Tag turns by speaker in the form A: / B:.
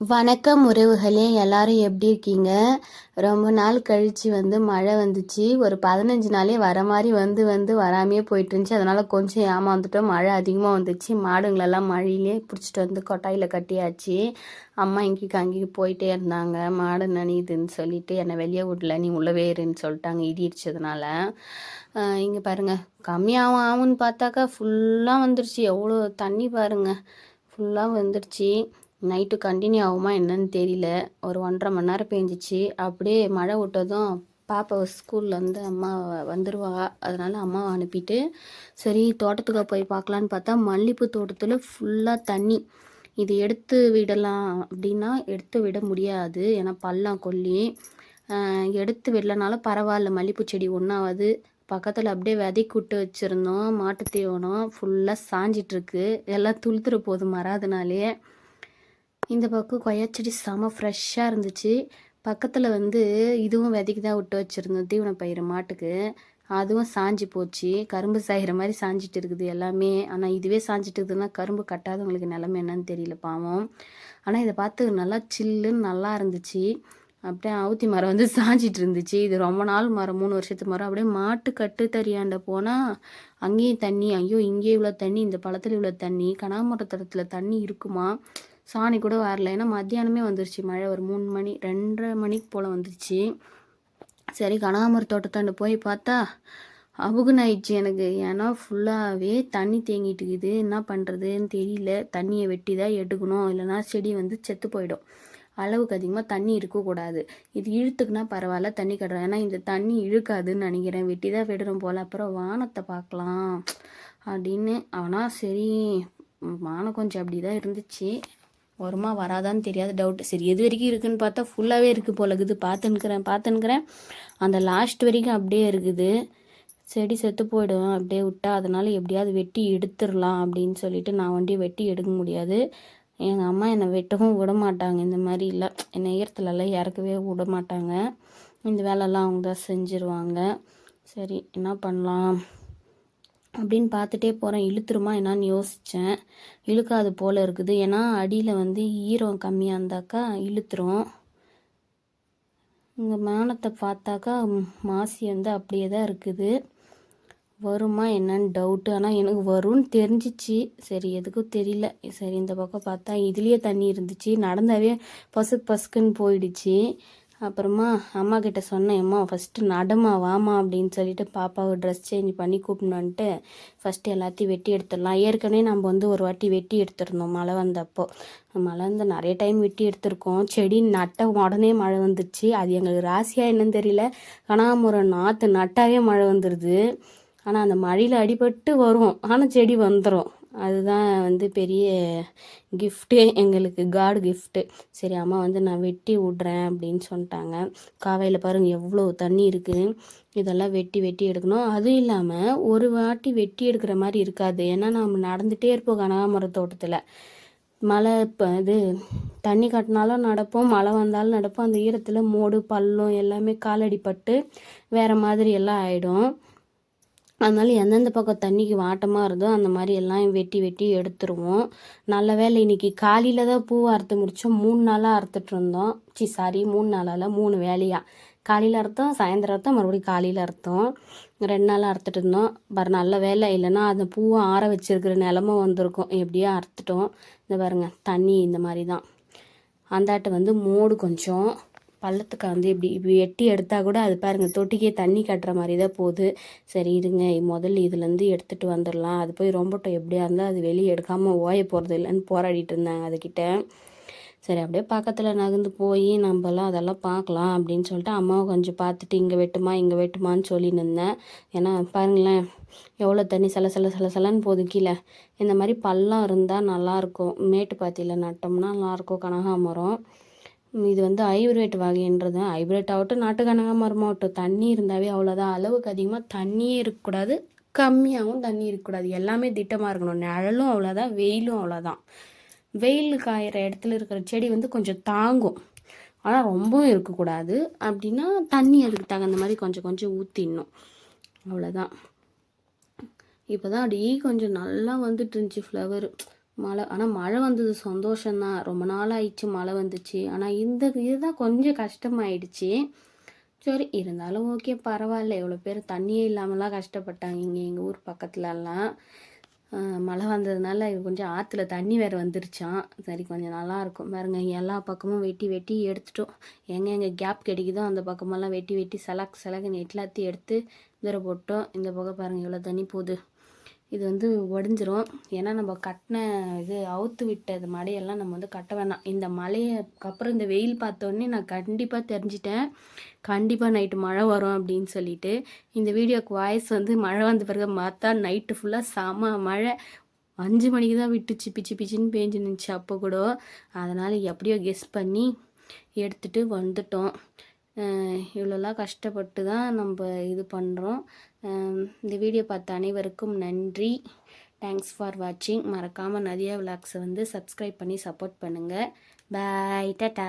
A: வணக்கம் உறவுகளே எல்லாரும் எப்படி இருக்கீங்க? ரொம்ப நாள் கழித்து வந்து மழை வந்துச்சு. ஒரு பதினஞ்சு நாளே வர மாதிரி வந்து வந்து வராமையே போயிட்டு இருந்துச்சு. அதனால் கொஞ்சம் ஏமாந்துட்டோம் மழை அதிகமாக வந்துச்சு. மாடுங்களெல்லாம் மழையிலே பிடிச்சிட்டு வந்து கொட்டாயில் கட்டியாச்சு. அம்மா இங்கேக்கு அங்கேயும் போயிட்டே இருந்தாங்க. மாடு நனியுதுன்னு சொல்லிட்டு என்னை வெளியே விடல. நீ உள்ளவே இருன்னு சொல்லிட்டாங்க இடி இடிச்சதுனால இங்கே பாருங்கள் கம்மியாகும் ஆகும்னு பார்த்தாக்கா ஃபுல்லாக வந்துருச்சு. எவ்வளோ தண்ணி பாருங்கள் ஃபுல்லாக வந்துருச்சு. நைட்டு கண்டினியூ ஆகுமா என்னன்னு தெரியல. ஒரு ஒன்றரை மணி நேரம் பேஞ்சிச்சு. அப்படியே மழை விட்டதும் பாப்பா ஸ்கூல்லேருந்து அம்மா வந்துடுவா அதனால் அம்மாவை அனுப்பிட்டு சரி தோட்டத்துக்கு போய் பார்க்கலான்னு பார்த்தா மல்லிகைப்பூ தோட்டத்தில் ஃபுல்லாக தண்ணி. இது எடுத்து விடலாம் அப்படின்னா எடுத்து விட முடியாது. ஏன்னா பள்ளம் கொல்லி. எடுத்து விடலனாலும் பரவாயில்ல. மல்லிகைப்பூ செடி ஒன்றாவது பக்கத்தில் அப்படியே விதைக்கு விட்டு வச்சுருந்தோம். மாட்டு தீவனம் ஃபுல்லாக சாஞ்சிட்ருக்கு எல்லாம் துளுத்துற போது மறாதனாலே இந்த பக்கம் கொய்யா செடி செம ஃப்ரெஷ்ஷாக இருந்துச்சு. பக்கத்தில் வந்து இதுவும் விதைக்கு தான் விட்டு வச்சுருந்தோம். தீவன பயிர் மாட்டுக்கு. அதுவும் சாஞ்சி போச்சு. கரும்பு சாயிற மாதிரி சாஞ்சிட்டு இருக்குது எல்லாமே. ஆனால் இதுவே சாஞ்சிட்டு இருக்குதுன்னா கரும்பு கட்டாதவங்களுக்கு நிலமை என்னன்னு தெரியல பாவம். ஆனால் இதை பார்த்து நல்லா சில்லுன்னு நல்லா இருந்துச்சு. அப்படியே அவுத்தி மரம் வந்து சாஞ்சிட்டு இருந்துச்சு. இது ரொம்ப நாள் மரம். மூணு வருஷத்து மரம். அப்படியே மாட்டு கட்டு தறியாண்ட போனால் அங்கேயும் தண்ணி ஐயோ இங்கேயே இவ்வளோ தண்ணி இந்த பழத்தில் இவ்வளோ தண்ணி கனாமரத்தடத்தில் தண்ணி இருக்குமா? சாணி கூட வரல. ஏன்னா மத்தியானமே வந்துருச்சு மழை. ஒரு மூணு மணி ரெண்டரை மணிக்கு போல் வந்துருச்சு. சரி கனகாமர தோட்டத்தாண்டு போய் பார்த்தா அபுகுனாயிடுச்சு எனக்கு. ஏன்னா ஃபுல்லாகவே தண்ணி தேங்கிட்டு இருக்குது. என்ன பண்ணுறதுன்னு தெரியல. தண்ணியை வெட்டி தான் எடுக்கணும். இல்லைனா செடி வந்து செத்து போயிடும். அளவுக்கு அதிகமாக தண்ணி இருக்கக்கூடாது. இது இழுத்துக்குனா பரவாயில்ல தண்ணி கட்டுறோம். ஏன்னா இந்த தண்ணி இழுக்காதுன்னு நினைக்கிறேன். வெட்டி தான் விடுறோம் போல். அப்புறம் வானத்தை பார்க்கலாம். அப்படின்னு. ஆனால் சரி வானம் கொஞ்சம் அப்படி தான் இருந்துச்சு. வருமா வராதான்னு தெரியாத டவுட் சரி எது வரைக்கும் இருக்குதுன்னு பார்த்தா ஃபுல்லாகவே இருக்குது போல இருக்குது பார்த்துன்னுக்கிறேன் பார்த்துன்னுக்கிறேன். அந்த லாஸ்ட் வரைக்கும் அப்படியே இருக்குது. செடி செத்து போயிடும். அப்படியே விட்டா அதனால் எப்படியாவது வெட்டி எடுத்துடலாம் அப்படின்னு சொல்லிட்டு நான் வண்டி வெட்டி எடுக்க முடியாது. எங்கள் அம்மா என்னை வெட்டவும் விட மாட்டாங்க இந்த மாதிரி இல்லை. என்னை ஈரத்துலலாம் இறக்கவே விட மாட்டாங்க இந்த வேலைலாம் அவங்க தான் செஞ்சுருவாங்க. சரி என்ன பண்ணலாம்? அப்படின்னு பார்த்துட்டே போகிறேன் இழுத்துருமா என்னான்னு யோசித்தேன் இழுக்காது போல் இருக்குது. ஏன்னா அடியில் வந்து ஈரம் கம்மியாக இருந்தாக்கா இழுத்துரும். இங்கே மேனத்தை பார்த்தாக்கா மாசி வந்து அப்படியே தான் இருக்குது. வருமா என்னன்னு டவுட்டு ஆனால் எனக்கு வரும்னு தெரிஞ்சிச்சு. சரி எதுக்கும் தெரியல. சரி இந்த பக்கம் பார்த்தா இதுலேயே தண்ணி இருந்துச்சு. நடந்தாவே பசுக்கு பசுக்குன்னு போயிடுச்சு. அப்புறமா அம்மா கிட்ட சொன்னேன் அம்மா ஃபஸ்ட்டு நடமா வாமா அப்படின்னு சொல்லிட்டு பாப்பாவை ட்ரெஸ் சேஞ்ச் பண்ணி கூப்பிடணுன்ட்டு ஃபஸ்ட்டு எல்லாத்தையும் வெட்டி எடுத்துடலாம். ஏற்கனவே நம்ம வந்து ஒரு வாட்டி வெட்டி எடுத்துருந்தோம் மழை வந்தப்போ. மழை வந்து நிறைய டைம் வெட்டி எடுத்திருக்கோம். செடி நட்ட உடனே மழை வந்துடுச்சு அது எங்களுக்கு ராசியாக என்னன்னு தெரியல. கனகாமரம் நாற்று நட்டாவே மழை வந்துடுது ஆனால் அந்த மழையில் அடிபட்டு வரும் ஆனால் செடி வந்துடும் அதுதான் வந்து பெரிய கிஃப்ட்டு எங்களுக்கு காடு கிஃப்ட்டு சரி அம்மா வந்து நான் வெட்டி விட்றேன் அப்படின்னு சொல்லிட்டாங்க. காவையில் பாருங்கள் எவ்வளோ தண்ணி இருக்குது இதெல்லாம் வெட்டி வெட்டி எடுக்கணும். அதுவும் இல்லாமல் ஒரு வாட்டி வெட்டி எடுக்கிற மாதிரி இருக்காது. ஏன்னா நம்ம நடந்துகிட்டே இருப்போம் கனகாமர தோட்டத்தில். மழை இப்போ இது தண்ணி கட்டினாலும் நடப்போம் மழை வந்தாலும் நடப்போம். அந்த ஈரத்தில் மோடு பள்ளம் எல்லாமே காலடிப்பட்டு வேறு மாதிரி எல்லாம் ஆகிடும் அதனால எந்தெந்த பக்கம் தண்ணிக்கு வாட்டமாக இருந்தோ அந்த மாதிரி எல்லாம் வெட்டி வெட்டி எடுத்துருவோம். நல்ல வேலை இன்னைக்கு காலையில் தான் பூவை அறுத்து முடித்தோம் மூணு நாளாக அறுத்துட்டு இருந்தோம். சி சாரி மூணு நாளால் மூணு வேலையாக காலையில் அறுத்தோம் சாயந்தரம் அறுத்தோம் மறுபடியும் காலையில் அறுத்தோம். ரெண்டு நாளாக அறுத்துட்டு இருந்தோம். பாரு நல்ல வேலை இல்லைன்னா அந்த பூவை ஆற வச்சிருக்கிற நிலம வந்திருக்கும். எப்படியோ அறுத்துட்டோம். இந்த பாருங்கள் தண்ணி இந்த மாதிரி தான். அந்தாட்ட வந்து மோடு கொஞ்சம். பள்ளத்துக்கு வந்து இப்படி இப்படி எட்டி எடுத்தால் கூட அது பாருங்கள் தொட்டிக்கே தண்ணி கட்டுற மாதிரி தான் போகுது. சரி இருங்க. முதல்ல இதுலேருந்து எடுத்துகிட்டு வந்துடலாம் அது போய் ரொம்பட்டும் எப்படியா இருந்தால் அது வெளியே எடுக்காமல் ஓய போகிறது இல்லைன்னு போராடிட்டு இருந்தாங்க அதுக்கிட்ட சரி அப்படியே பக்கத்தில் நகர்ந்து போய் நம்மலாம் அதெல்லாம் பார்க்கலாம் அப்படின்னு சொல்லிட்டு அம்மாவை கொஞ்சம் பார்த்துட்டு இங்கே வெட்டுமா இங்கே வெட்டுமான்னு சொல்லி நின்றேன் ஏன்னா பாருங்களேன் எவ்வளோ தண்ணி சில சில சில சிலன்னு போகுது கீழே. இந்த மாதிரி பள்ளம் இருந்தால் நல்லாயிருக்கும் மேட்டு பாத்தியில் நட்டோம்னா நல்லாயிருக்கும் கனகாமரம். இது வந்து ஹைப்ரேட் வகைன்றது. ஹைப்ரேட் ஆகட்டும் நாட்டு கனகாமரம் ஆகட்டும் தண்ணி இருந்தாவே அவ்வளோதான் அளவுக்கு அதிகமாக தண்ணியே இருக்கக்கூடாது. கம்மியாகவும் தண்ணி இருக்கக்கூடாது. எல்லாமே திட்டமாக இருக்கணும். நிழலும் அவ்வளோதான் வெயிலும் அவ்வளோதான் வெயில் காயிற இடத்துல இருக்கிற செடி வந்து கொஞ்சம் தாங்கும். ஆனால் ரொம்பவும் இருக்கக்கூடாது. அப்படின்னா தண்ணி அதுக்கு தகுந்த மாதிரி கொஞ்சம் கொஞ்சம் ஊற்றிடணும் அவ்வளோதான் இப்போ தான் அப்படியே கொஞ்சம் நல்லா வந்துட்டு இருந்துச்சு ஃப்ளவர் மழை ஆனால் மழை வந்தது சந்தோஷம்தான். ரொம்ப நாள் ஆயிடுச்சு மழை வந்துச்சு. ஆனால் இந்த இதுதான் கொஞ்சம் கஷ்டமாயிடுச்சு. சரி இருந்தாலும் ஓகே பரவாயில்ல. எவ்வளோ பேர் தண்ணியே இல்லாமலாம் கஷ்டப்பட்டாங்க இங்கே எங்கள் ஊர் பக்கத்துலலாம். மழை வந்ததுனால கொஞ்சம் ஆற்றுல தண்ணி வேறு வந்துருச்சான் சரி கொஞ்சம் நல்லாயிருக்கும். பாருங்க எல்லா பக்கமும் வெட்டி வெட்டி எடுத்துட்டோம். எங்கே எங்கே கேப் கிடைக்குதோ அந்த பக்கமெல்லாம் வெட்டி வெட்டி செலக் சலக்குன்னு எல்லாத்தையும் எடுத்து இதில் போட்டோம். இந்த பக்கம் பாருங்கள் எவ்வளோ தண்ணி போகுது. இது வந்து உடஞ்சிரும் ஏன்னா நம்ம கட்டின இது அவுத்து விட்டது மலையெல்லாம் நம்ம வந்து கட்ட வேணாம். இந்த மலையை அப்புறம் இந்த வெயில் பார்த்தோன்னே நான் கண்டிப்பாக தெரிஞ்சிட்டேன். கண்டிப்பாக நைட்டு மழை வரும் அப்படின்னு சொல்லிட்டு. இந்த வீடியோக்கு வாய்ஸ் வந்து மழை வந்த பிறகு பார்த்தா நைட்டு ஃபுல்லாக செம மழை. அஞ்சு மணிக்கு தான் விட்டுச்சு. பிச்சு பிச்சுன்னு பேஞ்சு நின்றுச்சு அப்போ கூட. அதனால் எப்படியோ கெஸ் பண்ணி எடுத்துகிட்டு வந்துட்டோம். இவ்வளோலாம் கஷ்டப்பட்டு தான் நம்ம இது பண்ணுறோம் இந்த வீடியோ பார்த்த அனைவருக்கும் நன்றி. தேங்க்ஸ் ஃபார் வாட்சிங் மறக்காமல் நதியா விளாக்ஸை வந்து சப்ஸ்கிரைப் பண்ணி சப்போர்ட் பண்ணுங்கள் பாய் டட்டா